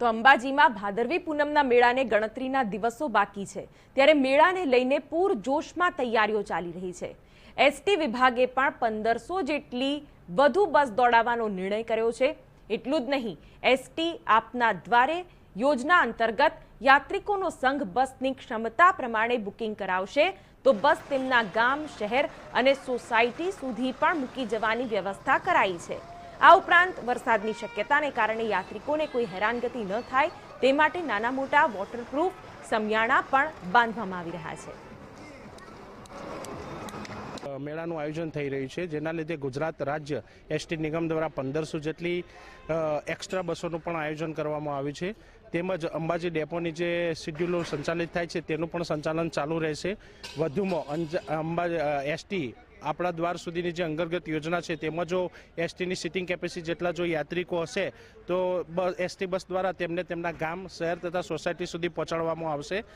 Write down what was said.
તો અંબાજીમાં ભાદરવી પૂનમના મેળાને ગણતરીના દિવસો બાકી છે. ત્યારે મેળાને લઈને પૂર જોશમાં તૈયારીઓ ચાલી રહી છે. એસટી વિભાગે પણ પંદરસો જેટલી વધુ બસ દોડાવવાનો નિર્ણય કર્યો છે. એટલું જ નહીં, એસટી આપના દ્વારે યોજના અંતર્ગત યાત્રિકોનો સંઘ બસની ક્ષમતા પ્રમાણે બુકિંગ કરાવશે. તો બસ તેમના ગામ, શહેર અને સોસાયટી સુધી પણ મૂકી જવાની વ્યવસ્થા કરાઈ છે. આ ઉપરાંત વરસાદની શક્યતાને કારણે યાત્રિકોને કોઈ હેરાનગતિ ન થાય, તે માટે નાના મોટા વોટરપ્રૂફ સમિયાણા પણ બાંધવામાં આવી રહ્યા છે. મેળાનું આયોજન થઈ રહ્યું છે, જેના લીધે ગુજરાત રાજ્ય એસટી નિગમ દ્વારા પંદરસો જેટલી એક્સ્ટ્રા બસોનું પણ આયોજન કરવામાં આવ્યું છે. તેમજ અંબાજી ડેપોની જે શિડ્યુલો સંચાલિત થાય છે, તેનું પણ સંચાલન ચાલુ રહેશે. વધુમાં અંબાજી એસટી આપણા દ્વાર સુધીની જે અંતર્ગત યોજના છે, તેમાં જો એસટીની સિટિંગ કેપેસિટી જેટલા જો યાત્રિકો હશે, તો એસટી બસ દ્વારા તેમને તેમના ગામ, શહેર તથા સોસાયટી સુધી પહોંચાડવામાં આવશે.